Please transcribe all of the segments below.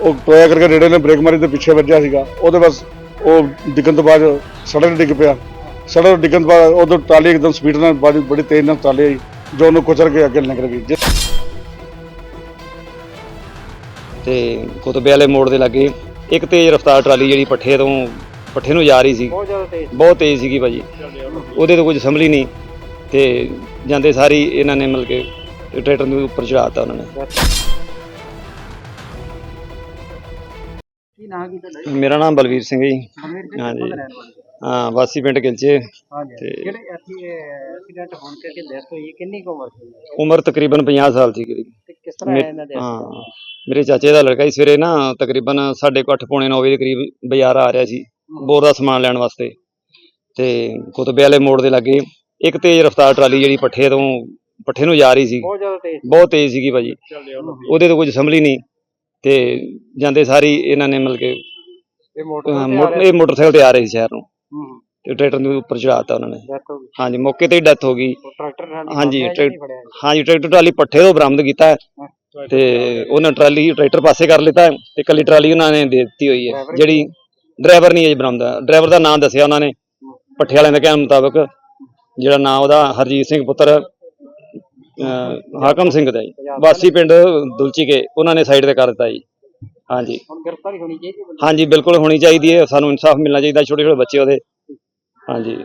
ਉਹ ਟੋਇਆ ਕਰਕੇ ਰੇੜੇ ਨੇ ਬ੍ਰੇਕ ਮਾਰੀ ਤੇ ਪਿੱਛੇ ਵੱਜਿਆ ਸੀਗਾ। ਉਹਦੇ ਬਸ ਉਹ ਡਿੱਗਣ ਤੋਂ ਬਾਅਦ ਸੜਕ ਤੇ ਡਿੱਗ ਪਿਆ। ਸੜਕ ਤੇ ਡਿੱਗਣ ਤੋਂ ਬਾਅਦ ਉਦੋਂ ਟਰਾਲੀ ਇੱਕਦਮ ਸਪੀਡ ਨਾਲ ਬੜੀ ਬੜੀ ਤੇਜ਼ ਨਾਲ ਟਰਾਲੀ ਆਈ ਜੋ ਉਹਨੂੰ ਕੁਚਲ ਕੇ ਅੱਗੇ ਨਿਕਲ ਗਈ। ਜਿਸ ਤੇ ਕੁਤਬੇ ਵਾਲੇ ਮੋੜ ਦੇ ਲਾਗੇ ਇੱਕ ਤੇਜ਼ ਰਫ਼ਤਾਰ ਟਰਾਲੀ ਜਿਹੜੀ ਪੱਠੇ ਤੋਂ ਪੱਠੇ ਨੂੰ ਜਾ ਰਹੀ ਸੀ। ਬਹੁਤ ਜ਼ਿਆਦਾ ਤੇਜ਼। ਬਹੁਤ ਤੇਜ਼ ਸੀਗੀ ਭਾਜੀ। ਉਹਦੇ ਤੋਂ ਕੁਝ ਸੰਭਲੀ ਨਹੀਂ ਤੇ ਜਾਂਦੇ ਸਾਰੀ ਇਹਨਾਂ ਨੇ ਮਿਲ ਕੇ ਟਰੈਕਟਰ ਨੂੰ ਉੱਪਰ ਚੜਾਤਾ ਉਹਨਾਂ ਨੇ। ਕੀ ਕੀ ਤੁਹਾਡਾ ਮੇਰਾ ਨਾਮ ਬਲਵੀਰ ਸਿੰਘ ਹੈ ਜੀ। ਬਲਵੀਰ ਸਿੰਘ ਹਾਂਜੀ। ਕਿੱਥੋਂ ਦੇ ਰਹਿਣ ਵਾਲੇ? ਹਾਂ? ਵਾਸੀ ਪਿੰਡ ਗਿਲਚੇ। ਹਾਂਜੀ। ਤੇ- ਜਿਹੜੇ ਐਕਸੀਡੈਂਟ ਹੋਣ ਕਰਕੇ ਡੈਥ ਹੋਈ ਹੈ, ਕਿੰਨੀ ਕੁ ਉਮਰ ਸੀ? ਉਮਰ ਤਕਰੀਬਨ 50 ਸਾਲ ਸੀ ਤੇ ਕਿਸ ਤਰ੍ਹਾਂ ਮੇ- ਆਇਆ ਇਹਨਾਂ ਦੇ ਹਾਂ। ਮੇਰੇ ਚਾਚੇ ਦਾ ਲੜਕਾ ਸੀ ਸਵੇਰੇ ਨਾ ਤਕਰੀਬਨ 8:30 ਪੌਣੇ 9 ਵਜੇ ਦੇ ਕਰੀਬ ਬਾਜ਼ਾਰ ਆ ਰਿਹਾ ਸੀ ਬੋਰ ਦਾ ਸਮਾਨ ਲੈਣ ਵਾਸਤੇ। ਤੇ ਕੁਤਬੇ ਵਾਲੇ ਮੋੜ ਦੇ ਲਾਗੇ ਇੱਕ ਤੇਜ਼ ਰਫ਼ਤਾਰ ਟਰਾਲੀ ਜਿਹੜੀ ਪੱਠੇ ਤੋਂ ਪੱਠੇ ਨੂੰ ਜਾ ਰਹੀ ਸੀ। ਬਹੁਤ ਜ਼ਿਆਦਾ ਤੇਜ਼ ਬਹੁਤ ਤੇਜ਼ ਸੀਗੀ ਭਾਜੀ। ਉਹਦੇ ਤੋਂ ਕੁਝ ਸੰਭਲੀ ਨਹੀਂ। ਤੇ ਜਾਂਦੇ ਸਾਰੀ ਇਹਨਾਂ ਨੇ ਮਿਲ ਕੇ ਇਹ ਮੋਟਰ ਮੋਟਰਸਾਈਕਲ ਤੇ ਆ ਰਹੇ ਸੀ ਸ਼ਹਿਰ ਨੂੰ। ਤੇ ਟਰੈਕਟਰ ਨੂੰ ਉੱਪਰ ਚੜਾਤਾ ਉਹਨਾਂ ਨੇ। ਹਾਂਜੀ ਮੌਕੇ ਤੇ ਹੀ ਡੈਥ ਹੋ ਗਈ। ਹਾਂਜੀ? ਹਾਂਜੀ ਟਰੈਕਟਰ ਟਰਾਲੀ ਪੱਠੇ ਤੋਂ ਬਰਾਮਦ ਕੀਤਾ ਤੇ ਉਹਨਾਂ ਟਰਾਲੀ ਟਰੈਕਟਰ ਪਾਸੇ ਕਰ ਲਿੱਤਾ ਤੇ ਕੱਲੀ ਟਰਾਲੀ ਉਹਨਾਂ ਨੇ ਦੇ ਦਿੱਤੀ ਹੋਈ ਹੈ। ਜਿਹੜੀ ਡਰਾਈਵਰ ਨਹੀਂ ਹੈ ਜੀ ਬਰਾਮਦ ਡਰਾਈਵਰ ਦਾ ਨਾਮ ਦੱਸਿਆ ਉਹਨਾਂ ਨੇ। ਪੱਠੇ ਵਾਲਿਆਂ ਦੇ ਕਹਿਣ ਮੁਤਾਬਕ ਜਿਹੜਾ ਨਾਮ ਉਹਦਾ ਹਰਜੀਤ ਸਿੰਘ ਪੁੱਤਰ ਹਾਕਮ ਸਿੰਘ ਦਾ ਜੀ। ਵਾਸੀ ਪਿੰਡ ਦੁਲਚੀ ਕੇ ਉਹਨਾਂ ਨੇ ਸਾਈਡ ਤੇ ਕਰ ਦਿੱਤਾ ਜੀ। ਹਾਂਜੀ। ਹੁਣ ਗ੍ਰਿਫਤਾਰੀ ਹੋਣੀ ਚਾਹੀਦੀ ਹੈ ਹਾਂਜੀ ਬਿਲਕੁਲ ਹੋਣੀ ਚਾਹੀਦੀ ਹੈ। ਸਾਨੂੰ ਇਨਸਾਫ ਮਿਲਣਾ ਚਾਹੀਦਾ ਛੋਟੇ ਛੋਟੇ ਬੱਚੇ ਉਹਦੇ। ਹਾਂਜੀ।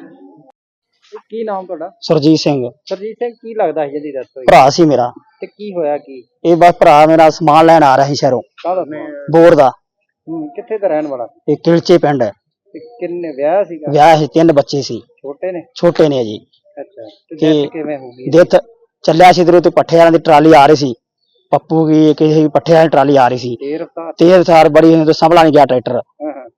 ਕੀ ਨਾਮ ਤੁਹਾਡਾ? ਸਰਜੀਤ ਸਿੰਘ। ਸਰਜੀਤ ਸਿੰਘ ਕੀ ਲੱਗਦਾ ਸੀ ਜਿਹਦੀ ਡੈਥ ਹੋਈ? ਭਰਾ ਸੀ ਮੇਰਾ। ਤੇ ਕੀ ਹੋਇਆ ਕੀ? ਇਹ ਬਸ ਭਰਾ ਮੇਰਾ ਸਮਾਨ ਲੈਣ ਆ ਰਿਹਾ ਸੀ ਸ਼ਹਿਰੋਂ। ਕਾਹਦਾ ਬੋਰ ਦਾ। ਹੂੰ ਕਿੱਥੇ ਦਾ ਰਹਿਣ ਵਾਲਾ? ਇਹ ਕਿਲਚੇ ਪਿੰਡ ਹੈ। ਕਿੰਨੇ ਵਿਆਹ ਸੀਗਾ? ਵਿਆਹ ਸੀ ਤਿੰਨ ਬੱਚੇ ਸੀ। ਛੋਟੇ ਨੇ? ਛੋਟੇ ਨੇ ਜੀ। ਅੱਛਾ ਤੇ ਕਿਵੇਂ ਹੋ ਗਈ? ਦਿੱਤ ਚੱਲਿਆ ਸੀ ਇਧਰੋਂ ਤੇ ਪੱਠੇ ਵਾਲਿਆਂ ਦੀ ਟਰਾਲੀ ਆ ਰਹੀ ਸੀ। ਪੱਪੂ ਕੀ ਕਿਸੇ ਪੱਠੇ ਵਾਲੀ ਟਰਾਲੀ ਆ ਰਹੀ ਸੀ। ਤੇਜ਼ ਰਫ਼ਤਾਰ ਤੇਜ਼ ਸਾਰ ਬੜੀ ਹੋਈ ਤੇ ਸੰਭਲਾ ਨਹੀਂ ਗਿਆ ਟਰੈਕਟਰ।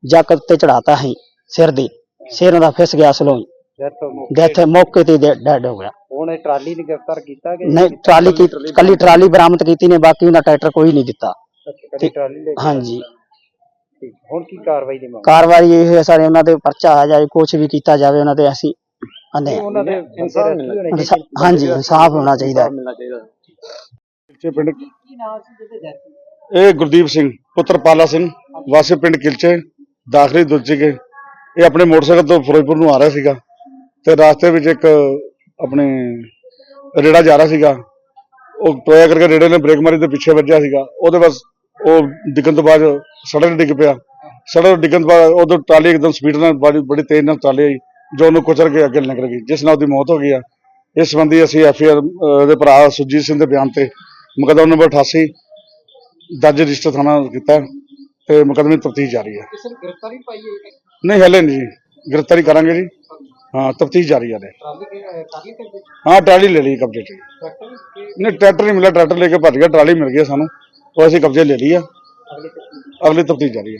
ਜੱਕ ਤੇ ਚੜਾਤਾ ਸੀ ਸਿਰ ਦੀ। ਸਿਰ ਉਹਦਾ ਫਿਸ ਗਿਆ ਸਲੋਂ ਡੈਥ ਹੋ। ਗਈ ਡੈਥ ਮੌਕੇ ਤੇ ਡੈਡ ਹੋ ਗਿਆ। ਹੁਣ ਇਹ ਟਰਾਲੀ ਨੂੰ ਗ੍ਰਿਫਤਾਰ ਕੀਤਾ ਕਿ ਨਹੀਂ ਟਰਾਲੀ ਕੀ ਕੱਲੀ ਟਰਾਲੀ ਬਰਾਮਦ ਕੀਤੀ ਨੇ ਬਾਕੀ ਉਹਦਾ ਟਰੈਕਟਰ ਕੋਈ ਨਹੀਂ ਦਿੱਤਾ। ਅੱਛਾ, ਕਦੀ ਟਰਾਲੀ ਲੈ ਕੇ ਹਾਂਜੀ। ਠੀਕ। ਹੁਣ ਕੀ ਕਾਰਵਾਈ ਦੀ ਮੰਗ? ਕਾਰਵਾਈ ਇਹ ਹੈ ਸਾਰੇ ਉਹਨਾਂ ਦੇ ਪਰਚਾ ਆ ਜਾਏ ਕੁਝ ਵੀ ਕੀਤਾ ਜਾਵੇ ਉਹਨਾਂ ਤੇ ਅਸੀਂ ਅੰਨੇ ਉਹਨਾਂ ਦੇ ਇਨਸਾਫ ਮਿਲਣਾ ਹਾਂਜੀ ਇਨਸਾਫ ਹੋਣਾ ਚਾਹੀਦਾ। ਹੈ। ਮਿਲਣਾ ਕਿਲਚੇ ਪਿੰਡ ਇਹ ਗੁਰਦੀਪ ਸਿੰਘ ਪੁੱਤਰ ਪਾਲਾ ਸਿੰਘ। ਵਾਸੀ ਪਿੰਡ ਕਿਲਚੇ ਦਾਖਲੀ ਦੁਲਚੀ ਕੇ। ਇਹ ਆਪਣੇ ਮੋਟਰਸਾਈਕਲ ਤੋਂ ਫਿਰੋਜ਼ਪੁਰ ਨੂੰ ਆ ਰਿਹਾ ਸੀਗਾ ਤੇ ਰਾਸਤੇ ਵਿੱਚ ਇੱਕ ਆਪਣੇ ਰੇੜਾ ਜਾ ਰਿਹਾ ਸੀਗਾ। ਉਹ ਟੋਇਆ ਕਰਕੇ ਰੇੜੇ ਨੇ ਬ੍ਰੇਕ ਮਾਰੀ ਤੇ ਪਿੱਛੇ ਵੱਜਿਆ ਸੀਗਾ। ਉਹਦੇ ਬਸ ਉਹ ਡਿੱਗਣ ਤੋਂ ਬਾਅਦ ਸੜਕ ਤੇ ਡਿੱਗ ਪਿਆ। ਸੜਕ ਤੇ ਡਿੱਗਣ ਤੋਂ ਬਾਅਦ ਉਦੋਂ ਟਰਾਲੀ ਇੱਕਦਮ ਸਪੀਡ ਨਾਲ ਬੜੀ ਬੜੀ ਤੇਜ਼ ਨਾਲ ਟਰਾਲੀ ਆਈ। ਜੋ ਉਹਨੂੰ ਕੁਚਲ ਕੇ ਅੱਗੇ ਨਿਕਲ ਗਈ ਜਿਸ ਨਾਲ ਉਹਦੀ ਮੌਤ ਹੋ ਗਈ ਆ। ਇਸ ਸੰਬੰਧੀ ਅਸੀਂ ਐਫਆਰ ਦੇ ਭਰਾ ਸੁਰਜੀਤ ਸਿੰਘ ਦੇ ਬਿਆਨ ਤੇ ਮੁਕੱਦਮਾ ਨੰਬਰ 88 ਦਰਜ ਰਜਿਸਟਰ ਥਾਣਾ ਕੀਤਾ ਤੇ ਮੁਕੱਦਮੇ ਤਫਤੀਸ਼ ਜਾਰੀ ਹੈ ਕਿਸੇ ਨੂੰ ਗ੍ਰਿਫਤਾਰੀ ਪਾਈ ਹੈ? ਨਹੀਂ ਹਲੇ ਨਹੀਂ ਜੀ। ਗ੍ਰਿਫਤਾਰੀ ਕਰਾਂਗੇ ਜੀ। ਹਾਂ ਤਫਤੀਸ਼ ਜਾਰੀ ਹੈ? ਹਾਂ ਟਰਾਲੀ ਲੈ ਲਈ ਕਬਜ਼ੇ 'ਚ। ਕਿ ਨਹੀਂ ਟਰੈਕਟਰ ਨਹੀਂ ਮਿਲਿਆ ਟਰੈਕਟਰ ਲੈ ਕੇ ਭੱਜ ਗਿਆ ਟਰਾਲੀ ਮਿਲ ਗਈ ਸਾਨੂੰ। ਉਹ ਅਸੀਂ ਕਬਜ਼ੇ ਲੈ ਲਈ ਆ। ਅਗਲੀ ਤਫਤੀਸ਼। ਜਾਰੀ ਹੈ